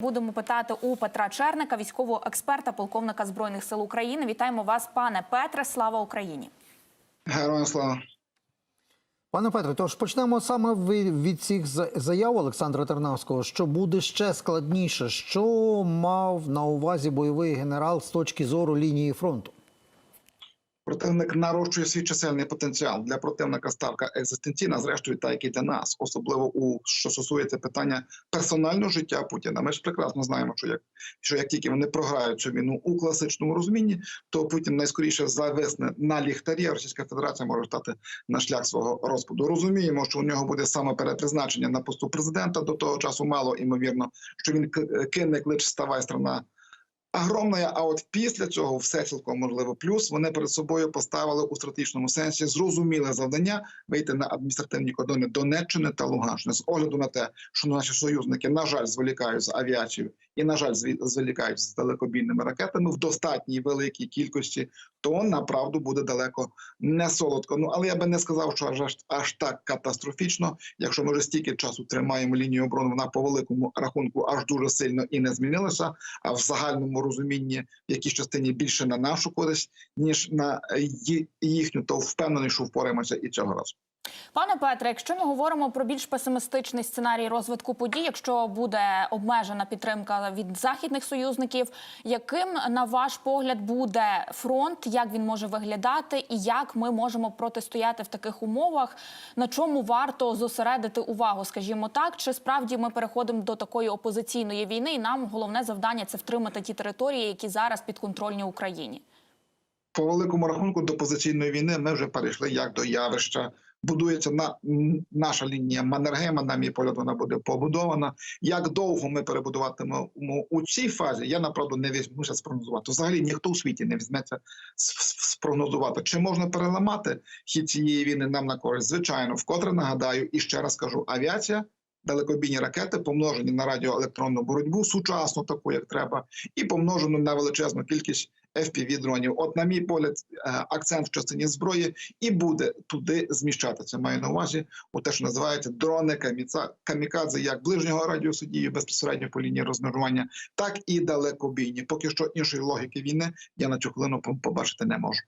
Будемо питати у Петра Черника, військового експерта, полковника збройних сил України. Вітаємо вас, пане Петре. Слава Україні! Героям слава. Пане Петре, тож почнемо саме від цих заяв Олександра Тернавського, що буде ще складніше. Що мав на увазі бойовий генерал з точки зору лінії фронту? Противник нарощує свій чисельний потенціал для противника. Ставка екзистенційна, зрештою, та як і для нас, особливо у що стосується питання персонального життя Путіна. Ми ж прекрасно знаємо, що як що як тільки вони програють цю війну у класичному розумінні, то Путін найскоріше зависне на ліхтарі. а Російська Федерація може стати на шлях свого розпаду. Розуміємо, що у нього буде саме перепризначення на посту президента. До того часу мало імовірно, що він кине клич «Ставай, страна Огромна, а от після цього все цілком можливо. Плюс вони перед собою поставили у стратегічному сенсі зрозуміле завдання вийти на адміністративні кордони Донеччини та Луганщини з огляду на те, що наші союзники на жаль зволікають з авіацією і на жаль зволікають з далекобійними ракетами в достатній великій кількості. То направду буде далеко не солодко. Ну але я би не сказав, що аж аж так катастрофічно. Якщо ми вже стільки часу тримаємо лінію оборони, вона по великому рахунку аж дуже сильно і не змінилася. А в загальному розумінні в якійсь частині більше на нашу користь ніж на їхню, то впевнений, що впораємося і цього разу. Пане Петре, якщо ми говоримо про більш песимістичний сценарій розвитку подій, якщо буде обмежена підтримка від західних союзників, яким на ваш погляд буде фронт, як він може виглядати, і як ми можемо протистояти в таких умовах? На чому варто зосередити увагу, скажімо так, чи справді ми переходимо до такої опозиційної війни, і нам головне завдання це втримати ті території, які зараз підконтрольні Україні? По великому рахунку до позиційної війни ми вже перейшли як до явища. Будується на наша лінія Маннергейма, на мій погляд, вона буде побудована. Як довго ми перебудуватимемо у цій фазі, я направду не візьмуся спрогнозувати. Взагалі ніхто у світі не візьметься спрогнозувати. Чи можна переламати хід цієї війни нам на користь? Звичайно, вкотре нагадаю і ще раз кажу: авіація. Далекобійні ракети помножені на радіоелектронну боротьбу, сучасну таку, як треба, і помножено на величезну кількість fpv дронів. От, на мій погляд, е, акцент в частині зброї і буде туди зміщатися. Маю на увазі у те, що називається дрони камікадзе, як ближнього радіусу дії безпосередньо по лінії розмежування, так і далекобійні. Поки що іншої логіки війни я на цю хвилину побачити не можу.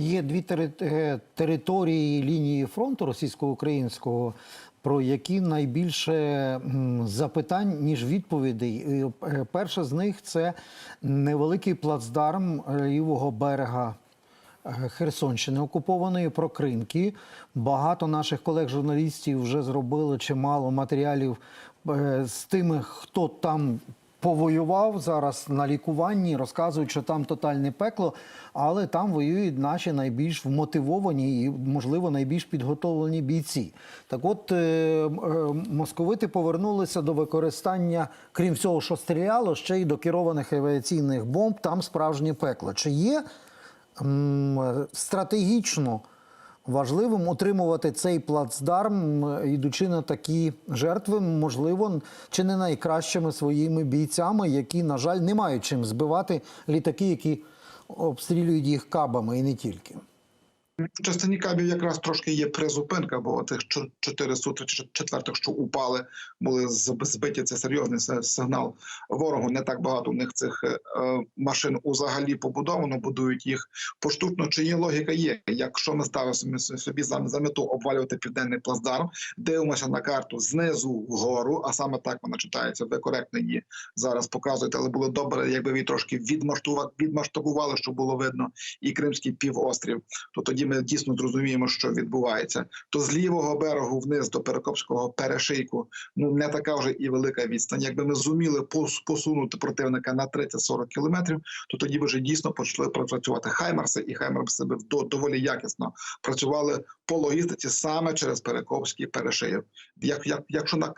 Є дві е, території лінії фронту російсько-українського, про які найбільше запитань ніж відповідей. Е, Перша з них це невеликий плацдарм лівого берега. е, Херсонщини окупованої Прокринки. Багато наших колег-журналістів вже зробили чимало матеріалів е, з тими, хто там повоював зараз на лікуванні, розказують, що там тотальне пекло, але там воюють наші найбільш вмотивовані і, можливо, найбільш підготовлені бійці. Так от е, е, московити повернулися до використання, крім всього, що стріляло, ще й до керованих авіаційних бомб. Там справжнє пекло. Чи є м, стратегічно важливим отримувати цей плацдарм, йдучи на такі жертви, можливо, чи не найкращими своїми бійцями, які, на жаль, не мають чим збивати літаки, які обстрілюють їх кабами і не тільки. Частині кабів якраз трошки є призупинка, бо тих чо- чотири сутри чи четвертих, що упали, були збиті. Це серйозний сигнал ворогу. Не так багато у них цих е, е, машин узагалі побудовано, будують їх поштучно. Чи є логіка? Є. Якщо ми ставимо собі- за, мету обвалювати південний плацдарм, дивимося на карту знизу вгору, а саме так вона читається. Ви коректно її зараз показуєте, але було добре, якби ви трошки відмасштува- відмасштабували, щоб було видно і Кримський півострів. То тоді ми дійсно зрозуміємо, що відбувається. То з лівого берегу вниз до Перекопського перешийку ну не така вже і велика відстань. Якби ми зуміли посунути противника на 30-40 кілометрів, то тоді вже дійсно почали працювати Хаймарси, і Хаймарси б до- доволі якісно працювали по логістиці саме через Перекопський перешийок. Як, як якщо на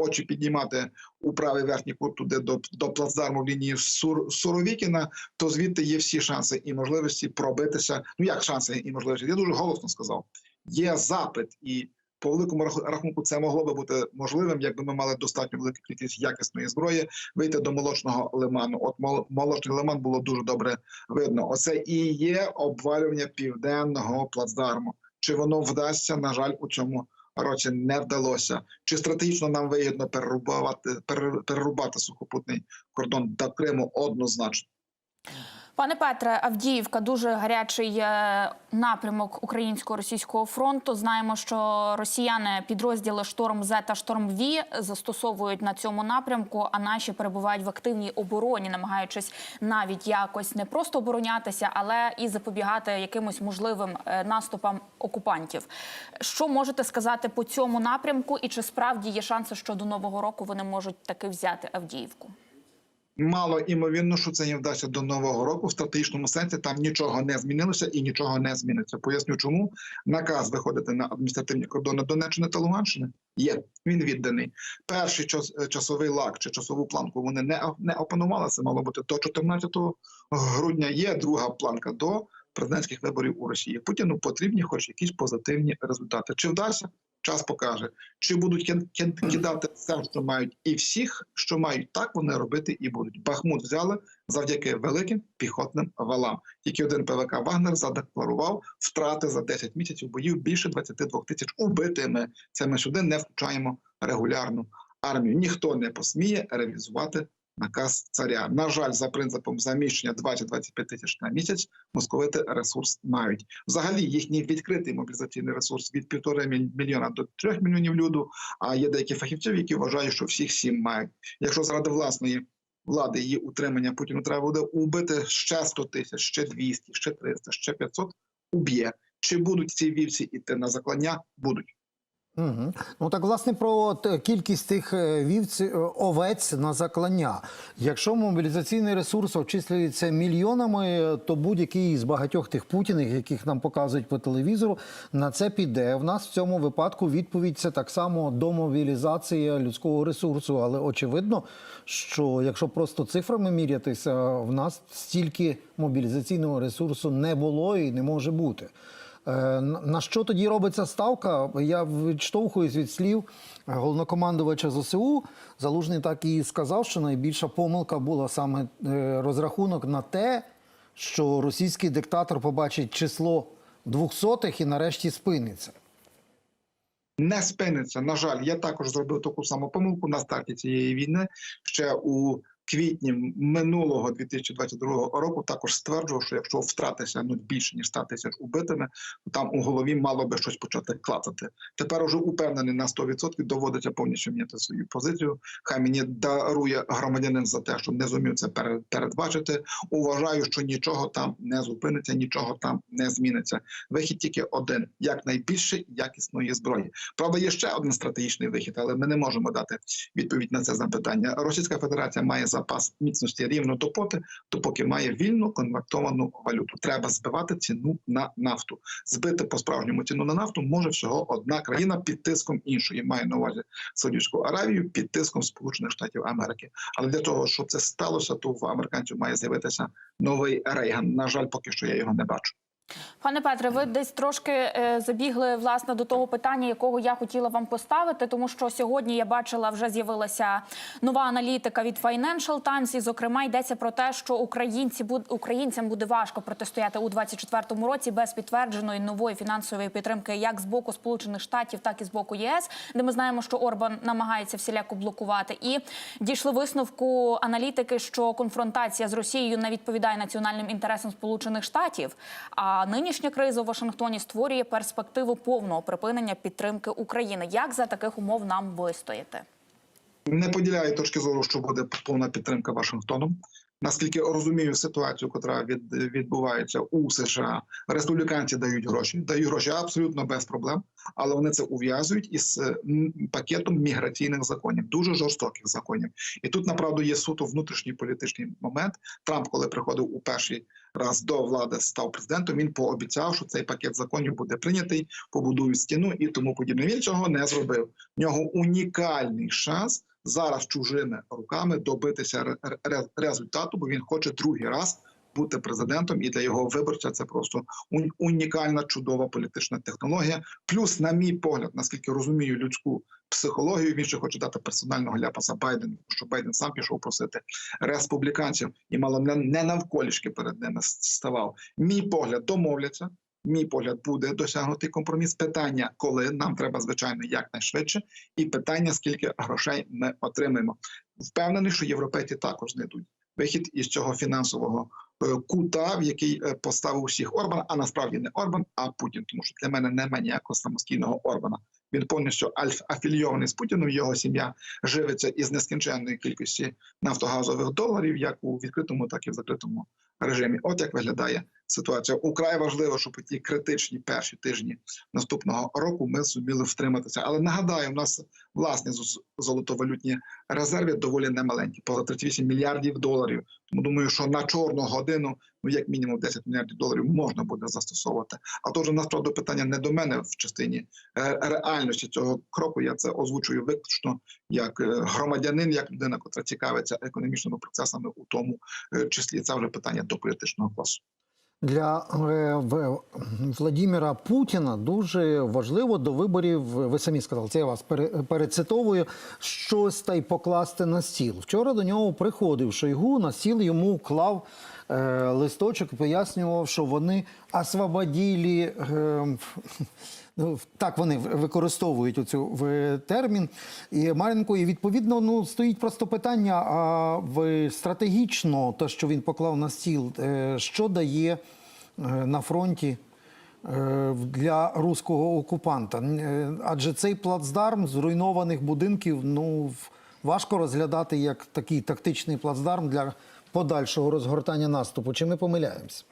очі піднімати у правий верхній кут туди до, до плацдарму лінії Сур, Суровікіна, то звідти є всі шанси і можливості пробитися. Ну як шанси і можливості? Я дуже голосно сказав. Є запит, і по великому раху- рахунку це могло би бути можливим, якби ми мали достатньо велику кількість якісної зброї вийти до молочного лиману. От мол- молочний лиман було дуже добре видно. Оце і є обвалювання південного плацдарму. Чи воно вдасться? На жаль, у цьому році не вдалося. Чи стратегічно нам вигідно перерубати, перер- перерубати сухопутний кордон до Криму однозначно. Пане Петре, Авдіївка дуже гарячий е, напрямок українсько-російського фронту. Знаємо, що росіяни підрозділи Шторм З та Шторм Ві застосовують на цьому напрямку, а наші перебувають в активній обороні, намагаючись навіть якось не просто оборонятися, але і запобігати якимось можливим е, наступам окупантів. Що можете сказати по цьому напрямку, і чи справді є шанси, що до нового року вони можуть таки взяти Авдіївку? Мало імовірно, що це їм вдасться до нового року. В стратегічному сенсі там нічого не змінилося і нічого не зміниться. Поясню, чому наказ виходити на адміністративні кордони Донеччини та Луганщини є. Він відданий. Перший час, е, часовий лак чи часову планку вони не, не опанували. Це мало бути до 14 грудня. Є друга планка до президентських виборів у Росії. Путіну потрібні, хоч якісь позитивні результати. Чи вдасться? Час покаже, чи будуть ки- ки- кидати все, що мають, і всіх, що мають, так вони робити і будуть. Бахмут взяли завдяки великим піхотним валам. Тільки один ПВК Вагнер задекларував втрати за 10 місяців боїв більше 22 тисяч убитими. Це ми сюди не включаємо регулярну армію. Ніхто не посміє реалізувати наказ царя. На жаль, за принципом заміщення 20-25 тисяч на місяць московити ресурс мають. Взагалі їхній відкритий мобілізаційний ресурс від півтори міль- мільйона до трьох мільйонів люду. А є деякі фахівців, які вважають, що всіх сім мають. Якщо заради власної влади її утримання Путіну треба буде убити ще 100 тисяч, ще 200, ще 300, ще 500, уб'є. Чи будуть ці вівці іти на заклання? Будуть. Угу. Ну так власне про т- кількість тих е, вівць е, овець на заклання. Якщо мобілізаційний ресурс обчислюється мільйонами, то будь-який з багатьох тих путіних, яких нам показують по телевізору, на це піде. В нас в цьому випадку відповідь це так само домобілізація людського ресурсу. Але очевидно, що якщо просто цифрами мірятися, в нас стільки мобілізаційного ресурсу не було і не може бути. Е, На що тоді робиться ставка? Я відштовхуюсь від слів головнокомандувача ЗСУ. Залужний так і сказав, що найбільша помилка була саме е, розрахунок на те, що російський диктатор побачить число двохсотих і нарешті спиниться. не спиниться. На жаль, я також зробив таку саму помилку на старті цієї війни. Ще у квітні минулого 2022 року також стверджував, що якщо втрати сягнуть більше ніж 100 тисяч убитими, то там у голові мало би щось почати клацати. Тепер уже упевнений на 100%, доводиться повністю міняти свою позицію. Хай мені дарує громадянин за те, що не зумів це пере- передбачити. Уважаю, що нічого там не зупиниться, нічого там не зміниться. Вихід тільки один: якнайбільше якісної зброї. Правда, є ще один стратегічний вихід, але ми не можемо дати відповідь на це запитання. Російська Федерація має запас міцності рівно допоки, допоки має вільну конвертовану валюту. Треба збивати ціну на нафту. Збити по справжньому ціну на нафту може всього одна країна під тиском іншої. Має на увазі Саудівську Аравію під тиском Сполучених Штатів Америки. Але для того, щоб це сталося, то в американців має з'явитися новий Рейган. На жаль, поки що я його не бачу. Пане Петре, ви десь трошки е, забігли власне до того питання, якого я хотіла вам поставити, тому що сьогодні я бачила, вже з'явилася нова аналітика від Financial Times, і зокрема йдеться про те, що українці українцям буде важко протистояти у 2024 році без підтвердженої нової фінансової підтримки, як з боку Сполучених Штатів, так і з боку ЄС, де ми знаємо, що Орбан намагається всіляко блокувати. І дійшли висновку аналітики, що конфронтація з Росією не відповідає національним інтересам Сполучених Штатів. А нинішня криза у Вашингтоні створює перспективу повного припинення підтримки України. Як за таких умов нам вистояти? Не поділяю точки зору, що буде повна підтримка Вашингтоном. Наскільки розумію ситуацію, яка від, відбувається у США, республіканці дають гроші, дають гроші абсолютно без проблем, але вони це ув'язують із е, пакетом міграційних законів, дуже жорстоких законів. І тут направду є суто внутрішній політичний момент. Трамп, коли приходив у перший раз до влади, став президентом. Він пообіцяв, що цей пакет законів буде прийнятий, побудують стіну і тому подібне. Він цього не зробив. В нього унікальний шанс зараз чужими руками добитися ре- ре- результату, бо він хоче другий раз бути президентом, і для його виборця це просто уні- унікальна чудова політична технологія. Плюс, на мій погляд, наскільки розумію людську психологію, він ще хоче дати персонального ляпаса Байдену, що Байден сам пішов просити республіканців і мало не навколішки перед ними ставав. Мій погляд домовляться. Мій погляд, буде досягнутий компроміс. Питання, коли нам треба, звичайно, якнайшвидше, і питання, скільки грошей ми отримаємо. Впевнений, що європейці також знайдуть вихід із цього фінансового е, кута, в який е, поставив усіх Орбан, а насправді не Орбан, а Путін. Тому що для мене немає ніякого самостійного Орбана. Він повністю афільйований з Путіном. Його сім'я живиться із нескінченної кількості нафтогазових доларів, як у відкритому, так і в закритому режимі. От як виглядає ситуація. Украй важливо, щоб у ті критичні перші тижні наступного року ми зуміли втриматися. Але нагадаю, у нас власні золотовалютні резерви доволі немаленькі, поза 38 мільярдів доларів. Тому думаю, що на чорну годину, ну як мінімум 10 мільярдів доларів можна буде застосовувати. А то вже насправді питання не до мене в частині е, реальності цього кроку. Я це озвучую виключно як е, громадянин, як людина, яка цікавиться економічними процесами, у тому е, числі це вже питання до політичного класу. Для е, Владіміра Путіна дуже важливо до виборів. Ви самі сказали, це я вас перецитовую. Щось та й покласти на стіл. Вчора до нього приходив Шойгу, на стіл йому клав е, листочок пояснював, що вони освободили. Ну, так вони використовують оцю в термін і Маренко. І відповідно ну стоїть просто питання: а в стратегічно те, що він поклав на стіл, е, що дає е, на фронті е, для руського окупанта? Адже цей плацдарм зруйнованих будинків ну важко розглядати як такий тактичний плацдарм для подальшого розгортання наступу. Чи ми помиляємось?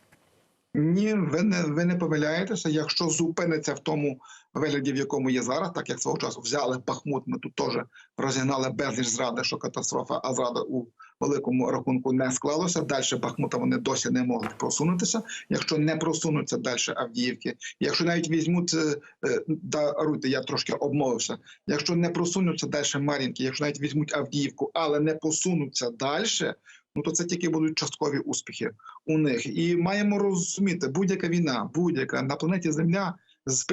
Ні, ви не ви не помиляєтеся. Якщо зупиниться в тому вигляді, в якому є зараз, так як свого часу взяли Бахмут, ми тут теж розігнали безліч зради, що катастрофа, а зрада у великому рахунку не склалося. Далі Бахмута вони досі не можуть просунутися. Якщо не просунуться далі Авдіївки, якщо навіть візьмуть е, е, даруйте, я трошки обмовився. Якщо не просунуться далі Мар'їнки, якщо навіть візьмуть Авдіївку, але не посунуться далі. Ну то це тільки будуть часткові успіхи у них. І маємо розуміти, будь-яка війна, будь-яка на планеті Земля з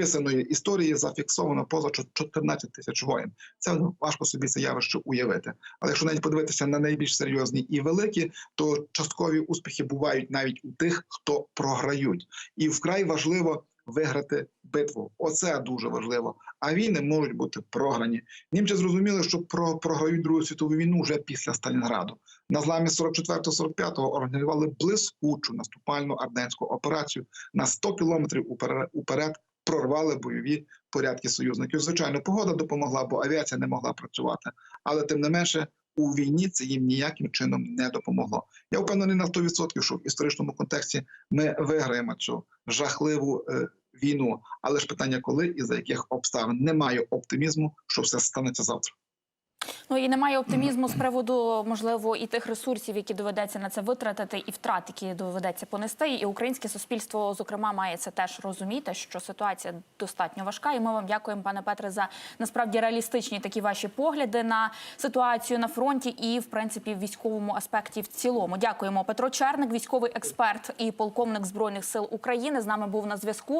історії зафіксовано поза чо- 14 тисяч воїн. Це важко собі це явище уявити. Але якщо навіть подивитися на найбільш серйозні і великі, то часткові успіхи бувають навіть у тих, хто програють. І вкрай важливо виграти битву. Оце дуже важливо. А війни можуть бути програні. Німці зрозуміли, що про програють Другу світову війну вже після Сталінграду. На зламі 44-45 організували блискучу наступальну арденську операцію на 100 кілометрів уперед прорвали бойові порядки союзників. Звичайно, погода допомогла, бо авіація не могла працювати. Але тим не менше, у війні це їм ніяким чином не допомогло. Я впевнений на 100%, що в історичному контексті ми виграємо цю жахливу е, війну. Але ж питання, коли і за яких обставин немає оптимізму, що все станеться завтра. Ну і немає оптимізму з приводу можливо і тих ресурсів, які доведеться на це витратити, і втрат, які доведеться понести. І українське суспільство, зокрема, має це теж розуміти, що ситуація достатньо важка. І ми вам дякуємо, пане Петре, за насправді реалістичні такі ваші погляди на ситуацію на фронті і, в принципі, в військовому аспекті в цілому. Дякуємо. Петро Черник, військовий експерт і полковник збройних сил України, з нами був на зв'язку.